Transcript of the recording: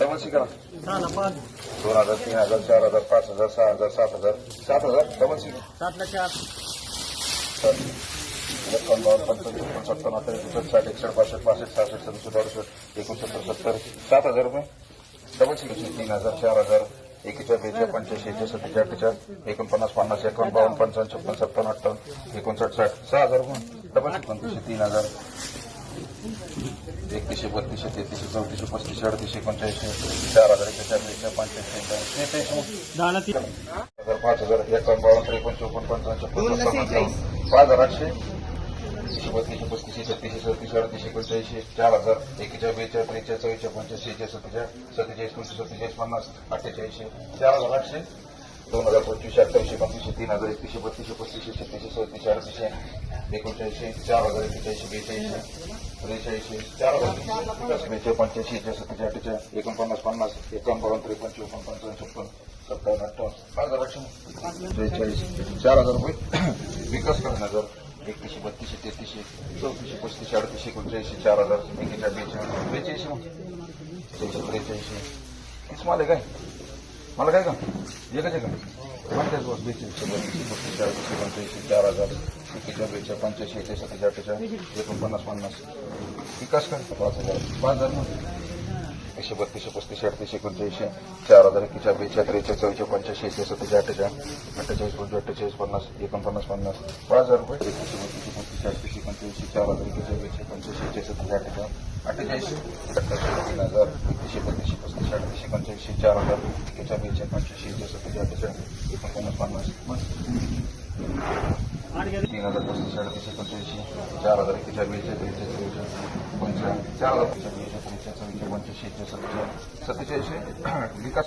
Double shikra दोन हजार तीन हजार चार हजार पाच हजार सहा हजार सात हजार. सात हजार? डबल शिकरा एकावन्न बावन्न पंचावन्न एकोणपन्नास सत्तावन्न अठ्ठावीस एकोणसाठ साठ एकसष्ट पासष्ट पासष्ट सहासष्ट सदुसष्ट अडुसष्ट एकोणसत्तर सत्तर सात हजार रुपये. डबल शिकरा तीन हजार चार हजार एकेचाळ बेचाळ पंच्याऐंशी एकशे सत्तेचाळ अठ्ठेचाळ एकोणपन्नास पन्नास एकावन्न बावन्न पंचावन्न छप्पन सत्तावन्न अठ्ठावन्न एकोणसाठ साठ सहा हजार रुपये. डबल एकोणतीसशे तीन हजार. एकतीसशे बत्तीसशे तेहतीसशे चौतीसशे पस्तीसशे अडतीसशे एकोणचाळीसशे चार हजार एकशे चाळीसशे पंच्याऐंशी तेहतीसशे हजार पाच हजार एकावन्न बावन्न त्रेपन्न चौपन्न पंचावन्न छप्पन पाच हजार आठशे एकशे बत्तीसशे पस्तीसशे छत्तीसशे सत्तीसशे अडतीसशे एकोणचाळीसशे चार हजार एकेचाळ बेचाळ त्रेचाळीस चव्वेचाळ पंच्याऐंशी एकशे सत्तेचाळीस पंचवीस सत्तेचाळीस पन्नास अठ्ठेचाळीसशे चार हजार आठशे दोन हजार पंचवीसशे अठ्ठावीसशे पंचवीसशे तीन हजार एकतीसशे बत्तीसशे पस्तीसशे छत्तीसशे सत्तीसशे अडतीसशे एकोणचाळीसशे चार हजार एकेचाळीसशे बेचाळीसशे त्रेचाळीसशे चार हजार पंच्याऐंशी एकशे सत्तेचाळ अठ्ठेचाळ एकोणपन्नास पन्नास एकावन्न त्रेपन्न चौपन्न पंचावन्न छप्पन सत्तावन्न अठ्ठावन्न पाच हजार आठशे त्रेचाळीस चार हजार रुपये विकास करण्यागर एकतीसशे बत्तीसशे तेहतीसशे चौतीसशे पस्तीसशे अडतीसशे एकोणचाळीसशे चार हजार एकेचाळ बेचाळ त्रेचाळीसशे मग त्रेचाळीसशे तीस तीच आहे काय मला काय का? एकच आहे का? मला काय बस बेचाळीसशे बत्तीसशे पस्तीसशे अडतीसशे एकोणचाळीसशे चार हजार एकेचाळ बेचाळ पंच्याऐंशी एकशे सत्तेचाळ अठ्ठेचाळ एकोणपन्नास पन्नास विकास कर पाच हजार. पाच हजार मग? एकशे बत्तीसशे पस्तीसशे अडतीसशे एकोणचाळीसशे चार हजार एकेचाळ बेचाळ त्रेचाळ चौच्या पंच्याऐंशी एकशे सत्तेचाळ अठ्ठेचाळ अठ्ठेचाळीस पंचवीस अठ्ठेचाळीस पन्नास एकोणपन्नास पन्नास पाच हजार रुपये एकशे बत्तीसशे पस्तीसशे अडतीसशे पंच्याऐंशी चार हजार एकेचाळ बेचाळ पंच्याऐंशी एकशे सत्तेचाळ अठ्ठेचाळ अठ्ठेचाळीसशे अठ्ठावीसशे तीन हजार पस्तीसशे चार हजार एकेचाळ बेचाळ पंच्याऐंशी एकशे सत्तेचाळ अठ्ठेचाळ एकोणपन्नास पन्नास तीन हजार पस्तीस अडतीसशे पंच्याऐंशी चार हजार एकेचाळ बेचाळ त्रेचाळ पंचाळीस चार हजार बेचाळ त्रेचाळ सत्तेचाळीसशे विकास